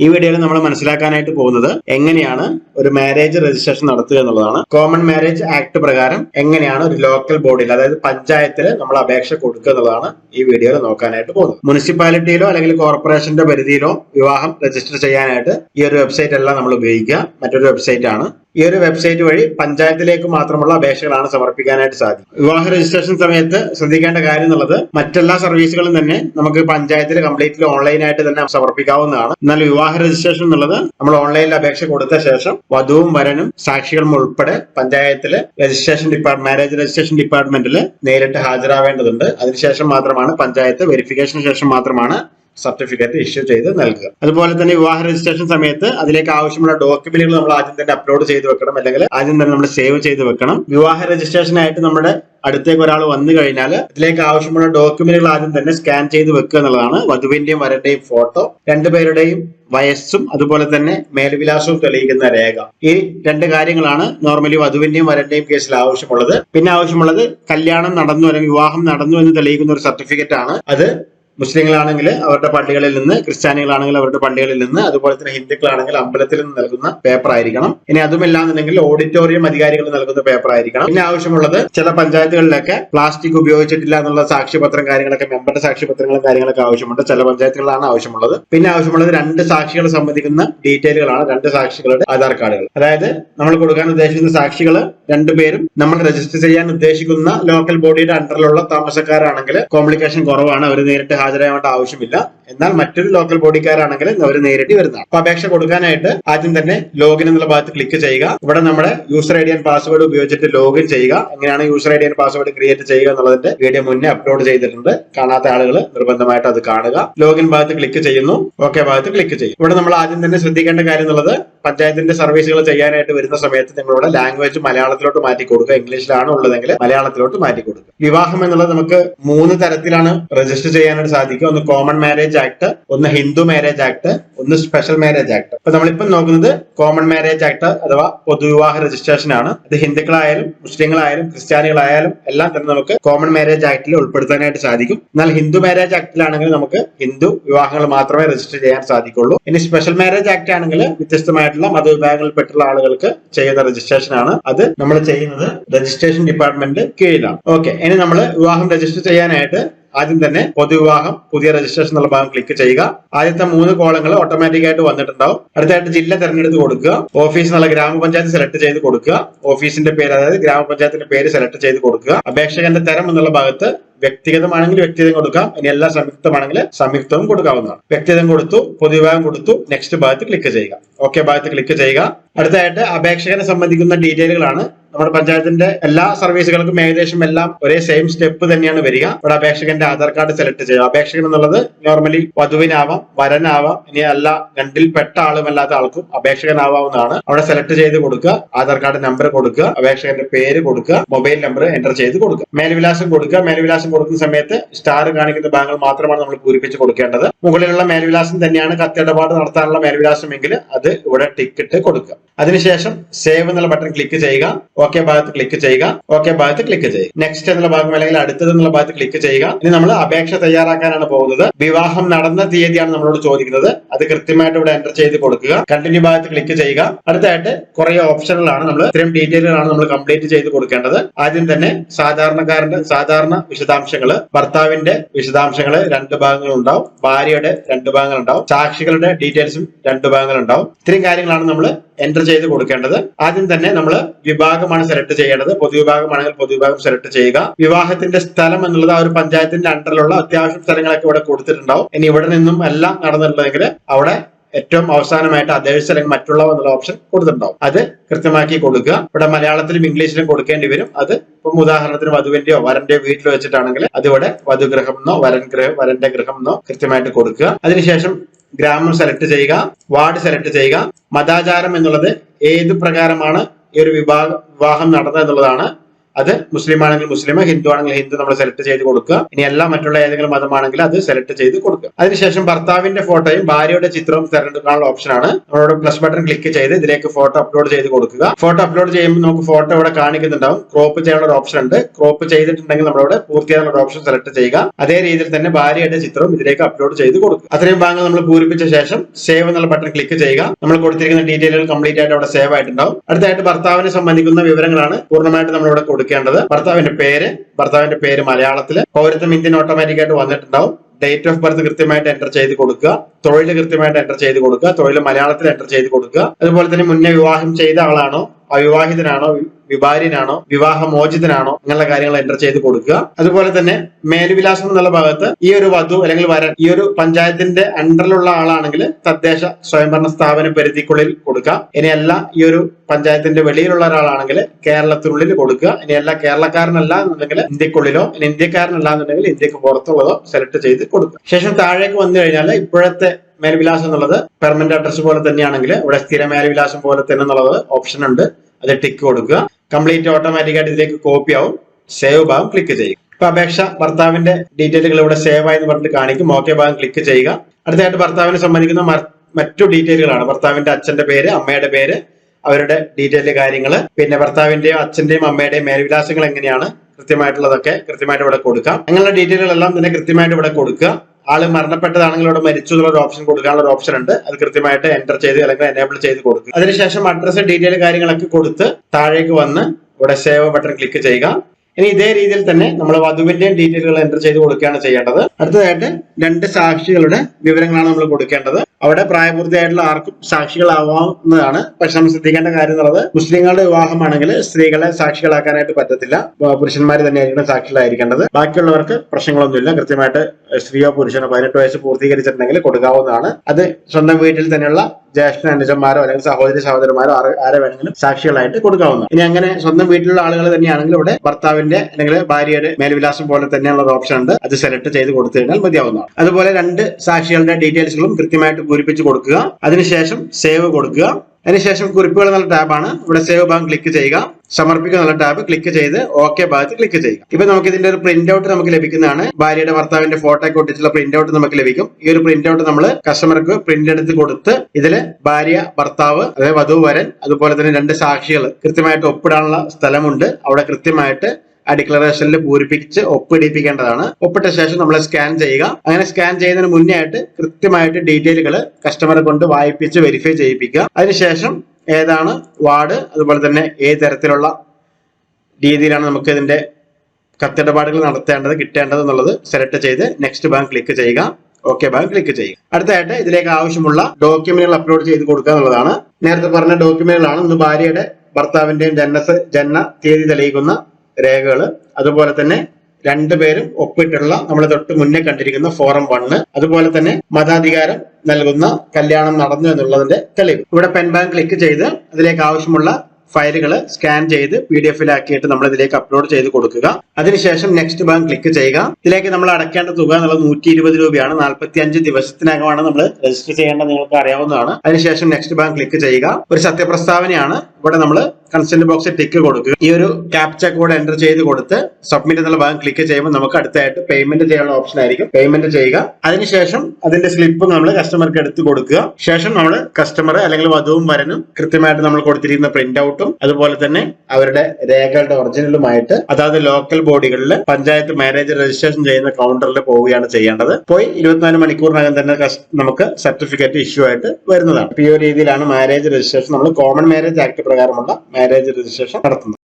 ഈ വീഡിയോയിൽ നമ്മൾ മനസ്സിലാക്കാനായിട്ട് പോകുന്നത് എങ്ങനെയാണ് ഒരു മാരേജ് രജിസ്ട്രേഷൻ നടത്തുക എന്നുള്ളതാണ്. കോമൺ മാരേജ് ആക്ട് പ്രകാരം എങ്ങനെയാണ് ഒരു ലോക്കൽ ബോഡിയിൽ അതായത് പഞ്ചായത്തിൽ നമ്മൾ അപേക്ഷ കൊടുക്കുക എന്നുള്ളതാണ് ഈ വീഡിയോയിൽ നോക്കാനായിട്ട് പോകുന്നത്. മുനിസിപ്പാലിറ്റിയിലോ അല്ലെങ്കിൽ കോർപ്പറേഷന്റെ പരിധിയിലോ വിവാഹം രജിസ്റ്റർ ചെയ്യാനായിട്ട് ഈ ഒരു വെബ്സൈറ്റ് അല്ല നമ്മൾ ഉപയോഗിക്കുക. മറ്റൊരു വെബ്സൈറ്റ് ആണ് ഈ ഒരു വെബ്സൈറ്റ് വഴി പഞ്ചായത്തിലേക്ക് മാത്രമുള്ള അപേക്ഷകളാണ് സമർപ്പിക്കാനായിട്ട് സാധിക്കും. വിവാഹ രജിസ്ട്രേഷൻ സമയത്ത് ശ്രദ്ധിക്കേണ്ട കാര്യം എന്നുള്ളത് മറ്റെല്ലാ സർവീസുകളും തന്നെ നമുക്ക് പഞ്ചായത്തിൽ കംപ്ലീറ്റ്ലി ഓൺലൈനായിട്ട് തന്നെ സമർപ്പിക്കാവുന്നതാണ്. എന്നാൽ വിവാഹ രജിസ്ട്രേഷൻ എന്നുള്ളത് നമ്മൾ ഓൺലൈനിൽ അപേക്ഷ കൊടുത്ത ശേഷം വധുവും വരനും സാക്ഷികളും ഉൾപ്പെടെ പഞ്ചായത്തിലെ രജിസ്ട്രേഷൻ ഡിപ്പാർട്ട് മാരേജ് രജിസ്ട്രേഷൻ ഡിപ്പാർട്ട്മെന്റിൽ നേരിട്ട് ഹാജരാവേണ്ടതുണ്ട്. അതിനുശേഷം മാത്രമാണ് പഞ്ചായത്ത് വെരിഫിക്കേഷന് ശേഷം മാത്രമാണ് സർട്ടിഫിക്കറ്റ് ഇഷ്യൂ ചെയ്ത് നൽകുക. അതുപോലെ തന്നെ വിവാഹ രജിസ്ട്രേഷൻ സമയത്ത് അതിലേക്ക് ആവശ്യമുള്ള ഡോക്യുമെന്റുകൾ നമ്മൾ ആദ്യം തന്നെ അപ്ലോഡ് ചെയ്ത് വെക്കണം. അല്ലെങ്കിൽ ആദ്യം തന്നെ നമ്മൾ സേവ് ചെയ്ത് വെക്കണം. വിവാഹ രജിസ്ട്രേഷൻ ആയിട്ട് നമ്മുടെ അടുത്തേക്ക് ഒരാൾ വന്നു കഴിഞ്ഞാൽ ഇതിലേക്ക് ആവശ്യമുള്ള ഡോക്യുമെന്റുകൾ ആദ്യം തന്നെ സ്കാൻ ചെയ്ത് വെക്കുക എന്നുള്ളതാണ്. വധുവിന്റെയും വരന്റെയും ഫോട്ടോ രണ്ടുപേരുടെയും വയസ്സും അതുപോലെ തന്നെ മേൽവിലാസവും തെളിയിക്കുന്ന രേഖ. ഈ രണ്ട് കാര്യങ്ങളാണ് നോർമലി വധുവിന്റെയും വരന്റെയും കേസിൽ ആവശ്യമുള്ളത്. പിന്നെ ആവശ്യമുള്ളത് കല്യാണം നടന്നു അല്ലെങ്കിൽ വിവാഹം നടന്നു എന്ന് തെളിയിക്കുന്ന ഒരു സർട്ടിഫിക്കറ്റ് ആണ്. അത് മുസ്ലിങ്ങളാണെങ്കിൽ അവരുടെ പള്ളികളിൽ നിന്ന് ക്രിസ്ത്യാനികളാണെങ്കിൽ അവരുടെ പള്ളികളിൽ നിന്ന് അതുപോലെ തന്നെ ഹിന്ദുക്കളാണെങ്കിൽ അമ്പലത്തിൽ നിന്ന് നൽകുന്ന പേപ്പർ ആയിരിക്കണം. ഇനി അതുമില്ലാന്നുണ്ടെങ്കിൽ ഓഡിറ്റോറിയം അധികാരികൾ നൽകുന്ന പേപ്പർ ആയിരിക്കണം. പിന്നെ ആവശ്യമുള്ളത് ചില പഞ്ചായത്തുകളിലൊക്കെ പ്ലാസ്റ്റിക് ഉപയോഗിച്ചിട്ടില്ല എന്നുള്ള സാക്ഷ്യപത്രം കാര്യങ്ങളൊക്കെ മെമ്പറുടെ സാക്ഷ്യപത്രങ്ങളും കാര്യങ്ങളൊക്കെ ആവശ്യമുണ്ട്. ചില പഞ്ചായത്തുകളിലാണ് ആവശ്യമുള്ളത്. പിന്നെ ആവശ്യമുള്ളത് രണ്ട് സാക്ഷികൾ സംബന്ധിക്കുന്ന ഡീറ്റെയിലുകളാണ് രണ്ട് സാക്ഷികളുടെ ആധാർ കാർഡുകൾ. അതായത് നമ്മൾ കൊടുക്കാൻ ഉദ്ദേശിക്കുന്ന സാക്ഷികൾ രണ്ടുപേരും നമ്മൾ രജിസ്റ്റർ ചെയ്യാൻ ഉദ്ദേശിക്കുന്ന ലോക്കൽ ബോഡിയുടെ അണ്ടറിലുള്ള താമസക്കാരാണെങ്കിൽ കോംപ്ലിക്കേഷൻ കുറവാണ്. അവർ നേരിട്ട് ഹാജരാവേണ്ട ആവശ്യമില്ല. എന്നാൽ മറ്റൊരു ലോക്കൽ ബോഡിക്കാരാണെങ്കിൽ അവർ നേരിട്ട് വരുന്നതാണ്. അപ്പൊ അപേക്ഷ കൊടുക്കാനായിട്ട് ആദ്യം തന്നെ ലോഗിൻ എന്നുള്ള ഭാഗത്ത് ക്ലിക്ക് ചെയ്യുക. ഇവിടെ നമ്മുടെ user I D and password ഉപയോഗിച്ചിട്ട് ലോഗിൻ ചെയ്യുക. എങ്ങനെയാണ് user I D and password create ചെയ്യുക എന്നുള്ളതിന്റെ വീഡിയോ മുന്നേ അപ്ലോഡ് ചെയ്തിട്ടുണ്ട്. കാണാത്ത ആളുകൾ നിർബന്ധമായിട്ട് അത് കാണുക. ലോഗിൻ ഭാഗത്ത് ക്ലിക്ക് ചെയ്യുന്നു. ഓക്കെ ഭാഗത്ത് ക്ലിക്ക് ചെയ്യും ഇവിടെ നമ്മൾ ആദ്യം തന്നെ ശ്രദ്ധിക്കേണ്ട കാര്യം എന്നുള്ളത് പഞ്ചായത്തിന്റെ സർവീസുകൾ ചെയ്യാനായിട്ട് വരുന്ന സമയത്ത് നിങ്ങളുടെ ലാംഗ്വേജ് മലയാളത്തിലോട്ട് മാറ്റി കൊടുക്കുക. ഇംഗ്ലീഷിലാണ് ഉള്ളതെങ്കിൽ മലയാളത്തിലോട്ട് മാറ്റി കൊടുക്കുക. വിവാഹം എന്നുള്ളത് നമുക്ക് മൂന്ന് തരത്തിലാണ് രജിസ്റ്റർ ചെയ്യാനായിട്ട് സാധിക്കുക. ഒന്ന് കോമൺ മാരേജ് ആക്ട് ഒന്ന് ഹിന്ദു മാരേജ് ആക്ട് ഒന്ന് സ്പെഷ്യൽ മാരേജ് ആക്ട് അപ്പൊ നമ്മളിപ്പം നോക്കുന്നത് കോമൺ മാരേജ് ആക്ട് അഥവാ പൊതുവിവാഹ രജിസ്ട്രേഷൻ ആണ്. അത് ഹിന്ദുക്കളായാലും മുസ്ലിങ്ങളായാലും ക്രിസ്ത്യാനികളായാലും എല്ലാം തന്നെ നമുക്ക് കോമൺ മാരേജ് ആക്ടിൽ ഉൾപ്പെടുത്താനായിട്ട് സാധിക്കും. എന്നാൽ ഹിന്ദു മാരേജ് ആക്ടിലാണെങ്കിൽ നമുക്ക് ഹിന്ദു വിവാഹങ്ങൾ മാത്രമേ രജിസ്റ്റർ ചെയ്യാൻ സാധിക്കുള്ളൂ. ഇനി സ്പെഷ്യൽ മാരേജ് ആക്ട് ആണെങ്കിൽ വ്യത്യസ്തമായിട്ടുള്ള മതവിഭാഗങ്ങളിൽപ്പെട്ടുള്ള ആളുകൾക്ക് ചെയ്യുന്ന രജിസ്ട്രേഷൻ ആണ്. അത് നമ്മൾ ചെയ്യുന്നത് രജിസ്ട്രേഷൻ ഡിപ്പാർട്ട്മെന്റ് കീഴിലാണ്. ഓക്കെ ഇനി നമ്മൾ വിവാഹം രജിസ്റ്റർ ചെയ്യാനായിട്ട് ആദ്യം തന്നെ പൊതുവിവാഹം പുതിയ രജിസ്ട്രേഷൻ എന്നുള്ള ഭാഗം ക്ലിക്ക് ചെയ്യുക. ആദ്യത്തെ മൂന്ന് കോളങ്ങൾ ഓട്ടോമാറ്റിക് ആയിട്ട് വന്നിട്ടുണ്ടാവും. അടുത്തായിട്ട് ജില്ല തെരഞ്ഞെടുത്ത് കൊടുക്കുക. ഓഫീസ് എന്നുള്ള ഗ്രാമപഞ്ചായത്ത് സെലക്ട് ചെയ്ത് കൊടുക്കുക. ഓഫീസിന്റെ പേര് അതായത് ഗ്രാമപഞ്ചായത്തിന്റെ പേര് സെലക്ട് ചെയ്ത് കൊടുക്കുക. അപേക്ഷകന്റെ തരം എന്നുള്ള ഭാഗത്ത് വ്യക്തിഗതമാണെങ്കിൽ വ്യക്തിഗതം കൊടുക്കാം ഇനി എല്ലാ സംയുക്തമാണെങ്കിൽ സംയുക്തവും കൊടുക്കാവുന്നതാണ്. വ്യക്തിഗതം കൊടുത്തു പൊതുവിവാഹം കൊടുത്തു നെക്സ്റ്റ് ഭാഗത്ത് ക്ലിക്ക് ചെയ്യുക. ഓക്കെ ഭാഗത്ത് ക്ലിക്ക് ചെയ്യുക. അടുത്തായിട്ട് അപേക്ഷകനെ സംബന്ധിക്കുന്ന ഡീറ്റെയിലുകളാണ് നമ്മുടെ പഞ്ചായത്തിന്റെ എല്ലാ സർവീസുകൾക്കും ഏകദേശം എല്ലാം ഒരേ സെയിം സ്റ്റെപ്പ് തന്നെയാണ് വരിക. ഇവിടെ അപേക്ഷകന്റെ ആധാർ കാർഡ് സെലക്ട് ചെയ്യുക. അപേക്ഷകൻ എന്നുള്ളത് നോർമലി വധുവിനാവാം വരനാവാം ഇനി അല്ല രണ്ടിൽ പെട്ട ആളുമല്ലാത്ത ആൾക്കും അപേക്ഷകനാവാവുന്നതാണ്. അവിടെ സെലക്ട് ചെയ്ത് കൊടുക്കുക. ആധാർ കാർഡ് നമ്പർ കൊടുക്കുക. അപേക്ഷകന്റെ പേര് കൊടുക്കുക. മൊബൈൽ നമ്പർ എന്റർ ചെയ്ത് കൊടുക്കുക. മേൽവിലാസം കൊടുക്കുക. മേൽവിലാസം കൊടുക്കുന്ന സമയത്ത് സ്റ്റാർ കാണിക്കുന്ന ബാങ്കുകൾ മാത്രമാണ് നമ്മൾ പൂരിപ്പിച്ച് കൊടുക്കേണ്ടത്. മുകളിലുള്ള മേൽവിലാസം തന്നെയാണ് കത്തിടപാട് നടത്താനുള്ള മേൽവിലാസം എങ്കിൽ അത് ഇവിടെ ടിക്കറ്റ് കൊടുക്കുക. അതിനുശേഷം സേവ് എന്നുള്ള ബട്ടൺ ക്ലിക്ക് ചെയ്യുക. ഓക്കെ ഭാഗത്ത് ക്ലിക്ക് ചെയ്യുക. ഓക്കെ ഭാഗത്ത് ക്ലിക്ക് ചെയ്യുക. നെക്സ്റ്റ് എന്നുള്ള ഭാഗം അല്ലെങ്കിൽ അടുത്തത് എന്നുള്ള ഭാഗത്ത് ക്ലിക്ക് ചെയ്യുക. ഇനി നമ്മൾ അപേക്ഷ തയ്യാറാക്കാനാണ് പോകുന്നത്. വിവാഹം നടന്ന തീയതിയാണ് നമ്മളോട് ചോദിക്കുന്നത്. അത് കൃത്യമായിട്ട് ഇവിടെ എന്റർ ചെയ്ത് കൊടുക്കുക. കണ്ടിന്യൂ ഭാഗത്ത് ക്ലിക്ക് ചെയ്യുക. അടുത്തായിട്ട് കുറെ ഓപ്ഷനുകളാണ് നമ്മൾ ഇത്രയും ഡീറ്റെയിലുകളാണ് നമ്മൾ കംപ്ലീറ്റ് ചെയ്ത് കൊടുക്കേണ്ടത്. ആദ്യം തന്നെ സാധാരണക്കാരന്റെ സാധാരണ വിശദാംശങ്ങൾ ഭർത്താവിന്റെ വിശദാംശങ്ങൾ രണ്ട് ഭാഗങ്ങൾ ഉണ്ടാവും. ഭാര്യയുടെ രണ്ട് ഭാഗങ്ങൾ ഉണ്ടാവും സാക്ഷികളുടെ ഡീറ്റെയിൽസും രണ്ട് ഭാഗങ്ങൾ ഉണ്ടാവും ഇത്രയും കാര്യങ്ങളാണ് നമ്മൾ എന്റർ ചെയ്ത് കൊടുക്കേണ്ടത്. ആദ്യം തന്നെ നമ്മൾ വിഭാഗമാണ് സെലക്ട് ചെയ്യേണ്ടത്. പൊതുവിഭാഗമാണെങ്കിൽ പൊതുവിഭാഗം സെലക്ട് ചെയ്യുക. വിവാഹത്തിന്റെ സ്ഥലം എന്നുള്ളത് ആ ഒരു പഞ്ചായത്തിന്റെ അണ്ടറിലുള്ള അത്യാവശ്യം സ്ഥലങ്ങളൊക്കെ ഇവിടെ കൊടുത്തിട്ടുണ്ടാവും. ഇനി ഇവിടെ നിന്നും എല്ലാം നടന്നിട്ടുണ്ടെങ്കിൽ അവിടെ ഏറ്റവും അവസാനമായിട്ട് അതേഴ്സ് അല്ലെങ്കിൽ മറ്റുള്ളവ എന്നുള്ള ഓപ്ഷൻ കൊടുത്തിട്ടുണ്ടാവും. അത് കൃത്യമാക്കി കൊടുക്കുക. ഇവിടെ മലയാളത്തിലും ഇംഗ്ലീഷിലും കൊടുക്കേണ്ടി വരും. അത് ഇപ്പം ഉദാഹരണത്തിന് വധുവിന്റെയോ വരന്റെയോ വീട്ടിൽ വെച്ചിട്ടാണെങ്കിൽ അതിവിടെ വധുഗ്രഹം എന്നോ വരൻ ഗൃഹം വരന്റെ ഗൃഹം എന്നോ കൃത്യമായിട്ട് കൊടുക്കുക. അതിനുശേഷം ഗ്രാമം സെലക്ട് ചെയ്യുക വാർഡ് സെലക്ട് ചെയ്യുക. മതാചാരം എന്നുള്ളത് ഏത് പ്രകാരമാണ് ഈ ഒരു വിഭാഗ വിവാഹം നടന്നത് എന്നുള്ളതാണ് അത് മുസ്ലിം ആണെങ്കിൽ മുസ്ലിം ഹിന്ദു ആണെങ്കിൽ ഹിന്ദു നമ്മൾ സെലക്ട് ചെയ്ത് കൊടുക്കുക. ഇനി എല്ലാം മറ്റുള്ള ഏതെങ്കിലും മതമാണെങ്കിൽ അത് സെലക്ട് ചെയ്ത് കൊടുക്കുക. അതിനുശേഷം ഭർത്താവിന്റെ ഫോട്ടോയും ഭാര്യയുടെ ചിത്രവും തിരഞ്ഞെടുക്കാനുള്ള ഓപ്ഷനാണ് നമ്മളോട് പ്ലസ് ബട്ടൺ ക്ലിക്ക് ചെയ്ത് ഇതിലേക്ക് ഫോട്ടോ അപ്ലോഡ് ചെയ്ത് കൊടുക്കുക. ഫോട്ടോ അപ്ലോഡ് ചെയ്യുമ്പോൾ നമുക്ക് ഫോട്ടോ ഇവിടെ കാണിക്കുന്നുണ്ടാവും. ക്രോപ്പ് ചെയ്യാനുള്ള ഒരു ഓപ്ഷൻ ഉണ്ട്. ക്രോപ്പ് ചെയ്തിട്ടുണ്ടെങ്കിൽ നമ്മളോട് പൂർത്തിയാകുന്ന ഓപ്ഷൻ സെലക്ട് ചെയ്യുക. അതേ രീതിയിൽ തന്നെ ഭാര്യയുടെ ചിത്രവും ഇതിലേക്ക് അപ്ലോഡ് ചെയ്ത് കൊടുക്കുക. അത്രയും ഭാഗങ്ങൾ നമ്മൾ പൂരിപ്പിച്ച ശേഷം സേവ് എന്നുള്ള ബട്ടൺ ക്ലിക്ക് ചെയ്യുക. നമ്മൾ കൊടുത്തിരിക്കുന്ന ഡീറ്റെയിലുകൾ കംപ്ലീറ്റ് ആയിട്ട് അവിടെ സേവ് ആയിട്ടുണ്ടാവും. അടുത്തായിട്ട് ഭർത്താവിനെ സംബന്ധിക്കുന്ന വിവരങ്ങളാണ് പൂർണമായിട്ട് നമ്മൾ ഇവിടെ കൊടുക്കേണ്ടത് ഭർത്താവിന്റെ പേര് ഭർത്താവിന്റെ പേര് മലയാളത്തിൽ പൗരത്വം ഇന്ത്യൻ ഓട്ടോമാറ്റിക് ആയിട്ട് വന്നിട്ടുണ്ടാവും. ഡേറ്റ് ഓഫ് ബർത്ത് കൃത്യമായിട്ട് എന്റർ ചെയ്ത് കൊടുക്കുക. തൊഴിൽ കൃത്യമായിട്ട് എന്റർ ചെയ്ത് കൊടുക്കുക. തൊഴിൽ മലയാളത്തിൽ എന്റർ ചെയ്ത് കൊടുക്കുക. അതുപോലെ തന്നെ മുന്നേ വിവാഹം ചെയ്ത ആളാണോ? അവിവാഹിതനാണോ വിഭാര്യനാണോ വിവാഹമോചിതനാണോ അങ്ങനെയുള്ള കാര്യങ്ങൾ എന്റർ ചെയ്ത് കൊടുക്കുക. അതുപോലെ തന്നെ മേൽവിലാസം എന്നുള്ള ഭാഗത്ത് ഈ ഒരു വധു അല്ലെങ്കിൽ വരൻ ഈ ഒരു പഞ്ചായത്തിന്റെ അണ്ടറിലുള്ള ആളാണെങ്കിൽ തദ്ദേശ സ്വയംഭരണ സ്ഥാപന പരിധിക്കുള്ളിൽ കൊടുക്കുക. ഇനിയല്ല ഈ ഒരു പഞ്ചായത്തിന്റെ വെളിയിലുള്ള ഒരാളാണെങ്കിൽ കേരളത്തിനുള്ളിൽ കൊടുക്കുക. ഇനിയല്ല കേരളക്കാരനല്ല എന്നുണ്ടെങ്കിൽ ഇന്ത്യക്കുള്ളിലോ ഇനി ഇന്ത്യക്കാരനല്ല എന്നുണ്ടെങ്കിൽ ഇന്ത്യയ്ക്ക് പുറത്തുള്ളതോ സെലക്ട് ചെയ്ത് കൊടുക്കുക. ശേഷം താഴേക്ക് വന്നു കഴിഞ്ഞാൽ ഇപ്പോഴത്തെ മേൽവിലാസം എന്നുള്ളത് പെർമനന്റ് അഡ്രസ് പോലെ തന്നെയാണെങ്കിൽ ഇവിടെ സ്ഥിര മേൽവിലാസം പോലെ തന്നെ എന്നുള്ളത് ഓപ്ഷൻ ഉണ്ട്. അത് ടിക്ക് കൊടുക്കുക. കംപ്ലീറ്റ് ഓട്ടോമാറ്റിക് ആയിട്ട് ഇതിലേക്ക് കോപ്പി ആവും സേവ് ഭാഗം ക്ലിക്ക് ചെയ്യുക ഇപ്പൊ അപേക്ഷ ഭർത്താവിന്റെ ഡീറ്റെയിലുകൾ ഇവിടെ സേവ് ആയി എന്ന് പറഞ്ഞിട്ട് കാണിക്കും. ഓക്കെ ഭാഗം ക്ലിക്ക് ചെയ്യുക. അടുത്തായിട്ട് ഭർത്താവിനെ സംബന്ധിക്കുന്ന മറ്റു ഡീറ്റെയിലുകളാണ് ഭർത്താവിന്റെ അച്ഛന്റെ പേര് അമ്മയുടെ പേര് അവരുടെ ഡീറ്റെയിൽ കാര്യങ്ങൾ പിന്നെ ഭർത്താവിന്റെയും അച്ഛന്റെയും അമ്മയുടെയും മേൽവിലാസങ്ങൾ എങ്ങനെയാണ്? കൃത്യമായിട്ടുള്ളതൊക്കെ കൃത്യമായിട്ട് ഇവിടെ കൊടുക്കാം. അങ്ങനെയുള്ള ഡീറ്റെയിലുകളെല്ലാം തന്നെ കൃത്യമായിട്ട് ഇവിടെ കൊടുക്കുക. ആൾ മരണപ്പെട്ടതാണെങ്കിൽ ഇവിടെ മരിച്ചു എന്നുള്ള ഓപ്ഷൻ കൊടുക്കാനുള്ള ഒരു ഓപ്ഷൻ ഉണ്ട്. അത് കൃത്യമായിട്ട് എന്റർ ചെയ്ത് അല്ലെങ്കിൽ എനേബിൾ ചെയ്ത് കൊടുക്കുക. അതിനുശേഷം അഡ്രസ് ഡീറ്റെയിൽ കാര്യങ്ങളൊക്കെ കൊടുത്ത് താഴേക്ക് വന്ന് ഇവിടെ സേവ് ബട്ടൺ ക്ലിക്ക് ചെയ്യുക. ഇനി ഇതേ രീതിയിൽ തന്നെ നമ്മൾ വധുവിന്റെയും ഡീറ്റെയിലുകൾ എന്റർ ചെയ്ത് കൊടുക്കുകയാണ് ചെയ്യേണ്ടത്. അടുത്തതായിട്ട് രണ്ട് സാക്ഷികളുടെ വിവരങ്ങളാണ് നമ്മൾ കൊടുക്കേണ്ടത്. അവിടെ പ്രായപൂർത്തിയായിട്ടുള്ള ആർക്കും സാക്ഷികളാവാവുന്നതാണ്. പക്ഷെ നമ്മൾ ശ്രദ്ധിക്കേണ്ട കാര്യം എന്നുള്ളത് മുസ്ലിങ്ങളുടെ വിവാഹമാണെങ്കിൽ സ്ത്രീകളെ സാക്ഷികളാക്കാനായിട്ട് പറ്റത്തില്ല. പുരുഷന്മാർ തന്നെയായിരിക്കണം സാക്ഷികളായിരിക്കേണ്ടത്. ബാക്കിയുള്ളവർക്ക് പ്രശ്നങ്ങളൊന്നുമില്ല. കൃത്യമായിട്ട് സ്ത്രീയോ പുരുഷനോ പതിനെട്ട് വയസ്സ് പൂർത്തീകരിച്ചിട്ടുണ്ടെങ്കിൽ കൊടുക്കാവുന്നതാണ്. അത് സ്വന്തം വീട്ടിൽ തന്നെയുള്ള ജ്യേഷ്ഠ അനുജന്മാരോ അല്ലെങ്കിൽ സഹോദരി സഹോദരന്മാരോ ആരെ വേണമെങ്കിലും സാക്ഷികളായിട്ട് കൊടുക്കാവുന്നതാണ്. ഇനി അങ്ങനെ സ്വന്തം വീട്ടിലുള്ള ആളുകൾ തന്നെയാണെങ്കിൽ ഇവിടെ ഭർത്താവിന്റെ അല്ലെങ്കിൽ ഭാര്യയുടെ മേൽവിലാസം പോലെ തന്നെയുള്ള ഒരു ഓപ്ഷൻ ഉണ്ട്. അത് സെലക്ട് ചെയ്ത് കൊടുത്തു കഴിഞ്ഞാൽ മതിയാവുന്നതാണ്. അതുപോലെ രണ്ട് സാക്ഷികളുടെ ഡീറ്റെയിൽസുകളും കൃത്യമായിട്ട് പൂരിപ്പിച്ച് കൊടുക്കുക. അതിനുശേഷം സേവ് കൊടുക്കുക. അതിനുശേഷം കുറിപ്പുകൾ എന്നുള്ള ടാബാണ്. ഇവിടെ സേവ് ഭാഗം ക്ലിക്ക് ചെയ്യുക. സമർപ്പിക്കുക എന്നുള്ള ടാബ് ക്ലിക്ക് ചെയ്ത് ഓക്കെ ഭാഗത്ത് ക്ലിക്ക് ചെയ്യുക. ഇപ്പൊ നമുക്ക് ഇതിന്റെ ഒരു പ്രിന്റ് ഔട്ട് നമുക്ക് ലഭിക്കുന്നതാണ്. ഭാര്യയുടെ ഭർത്താവിന്റെ ഫോട്ടോ ഒക്കെ ഒട്ടിച്ചുള്ള പ്രിന്റ് ഔട്ട് നമുക്ക് ലഭിക്കും. ഈ ഒരു പ്രിന്റ് ഔട്ട് നമ്മൾ കസ്റ്റമർക്ക് പ്രിന്റ് എടുത്ത് കൊടുത്ത് ഇതിൽ ഭാര്യ ഭർത്താവ് അതായത് വധുവരൻ അതുപോലെ തന്നെ രണ്ട് സാക്ഷികൾ കൃത്യമായിട്ട് ഒപ്പിടാനുള്ള സ്ഥലമുണ്ട്. അവിടെ കൃത്യമായിട്ട് ആ ഡിക്ലറേഷനിൽ പൂരിപ്പിച്ച് ഒപ്പിടിപ്പിക്കേണ്ടതാണ്. ഒപ്പിട്ട ശേഷം നമ്മൾ സ്കാൻ ചെയ്യുക. അങ്ങനെ സ്കാൻ ചെയ്യുന്നതിന് മുന്നേ ആയിട്ട് കൃത്യമായിട്ട് ഡീറ്റെയിലുകൾ കസ്റ്റമറെ കൊണ്ട് വായിപ്പിച്ച് വെരിഫൈ ചെയ്യിപ്പിക്കുക. അതിനുശേഷം ഏതാണ് വാർഡ് അതുപോലെ തന്നെ ഏത് തരത്തിലുള്ള രീതിയിലാണ് നമുക്ക് ഇതിന്റെ കത്തിടപാടുകൾ നടത്തേണ്ടത് കിട്ടേണ്ടത് എന്നുള്ളത് സെലക്ട് ചെയ്ത് നെക്സ്റ്റ് ബാങ്ക് ക്ലിക്ക് ചെയ്യുക. ഓക്കെ ബാങ്ക് ക്ലിക്ക് ചെയ്യുക. അടുത്തായിട്ട് ഇതിലേക്ക് ആവശ്യമുള്ള ഡോക്യുമെന്റുകൾ അപ്ലോഡ് ചെയ്ത് കൊടുക്കുക എന്നുള്ളതാണ്. നേരത്തെ പറഞ്ഞ ഡോക്യുമെന്റുകളാണ് ഇന്ന് ഭാര്യയുടെ ഭർത്താവിന്റെയും ജനന ജനന തീയതി തെളിയിക്കുന്ന രേഖകൾ അതുപോലെ തന്നെ രണ്ടുപേരും ഒപ്പിട്ടുള്ള നമ്മൾ തൊട്ട് മുന്നേ കണ്ടിരിക്കുന്ന ഫോറം വണ്ണ്. അതുപോലെ തന്നെ മതാധികാരം നൽകുന്ന കല്യാണം നടന്നു എന്നുള്ളതിന്റെ തെളിവ്. ഇവിടെ പെൻ ബാങ്ക് ക്ലിക്ക് ചെയ്ത് അതിലേക്ക് ആവശ്യമുള്ള ഫയലുകൾ സ്കാൻ ചെയ്ത് പി ഡി എഫിലാക്കിയിട്ട് നമ്മൾ ഇതിലേക്ക് അപ്ലോഡ് ചെയ്ത് കൊടുക്കുക. അതിനുശേഷം നെക്സ്റ്റ് ബാങ്ക് ക്ലിക്ക് ചെയ്യുക. ഇതിലേക്ക് നമ്മൾ അടയ്ക്കേണ്ട തുക എന്നുള്ളത് നൂറ്റി ഇരുപത് രൂപയാണ്. നാൽപ്പത്തി അഞ്ച് ദിവസത്തിനകമാണ് നമ്മൾ രജിസ്റ്റർ ചെയ്യേണ്ടത് നിങ്ങൾക്ക് അറിയാവുന്നതാണ്. അതിനുശേഷം നെക്സ്റ്റ് ബാങ്ക് ക്ലിക്ക് ചെയ്യുക. ഒരു സത്യപ്രസ്താവനയാണ്. ഇവിടെ നമ്മൾ കൺസെന്റ് ബോക്സിൽ ടിക്ക് കൊടുക്കുക. ഈ ഒരു ക്യാപ്ച കോഡ് എന്റർ ചെയ്ത് കൊടുത്ത് സബ്മിറ്റ് എന്നുള്ള ഭാഗം ക്ലിക്ക് ചെയ്യുമ്പോൾ നമുക്ക് അടുത്തായിട്ട് പേയ്മെന്റ് ചെയ്യാനുള്ള ഓപ്ഷൻ ആയിരിക്കും. പേയ്മെന്റ് ചെയ്യുക. അതിനുശേഷം അതിന്റെ സ്ലിപ്പ് നമ്മൾ കസ്റ്റമർക്ക് എടുത്ത് കൊടുക്കുക. ശേഷം നമ്മൾ കസ്റ്റമർ അല്ലെങ്കിൽ വധുവും വരനും കൃത്യമായിട്ട് നമ്മൾ കൊടുത്തിരിക്കുന്ന പ്രിന്റ് ഔട്ടും അതുപോലെ തന്നെ അവരുടെ രേഖകളുടെ ഒറിജിനലുമായിട്ട് അതായത് ലോക്കൽ ബോഡികളിൽ പഞ്ചായത്ത് മാരേജ് രജിസ്ട്രേഷൻ ചെയ്യുന്ന കൗണ്ടറിൽ പോവുകയാണ് ചെയ്യേണ്ടത്. പോയി ഇരുപത്തിനാല് മണിക്കൂറിനകം തന്നെ നമുക്ക് സർട്ടിഫിക്കറ്റ് ഇഷ്യൂ ആയിട്ട് വരുന്നതാണ്. ഈ ഒരു രീതിയിലാണ് മാരേജ് രജിസ്ട്രേഷൻ നമ്മൾ കോമൺ മാരേജ് ആക്ട് പ്രകാരമുള്ള മാരേജ് രജിസ്ട്രേഷൻ നടത്തുന്നത്.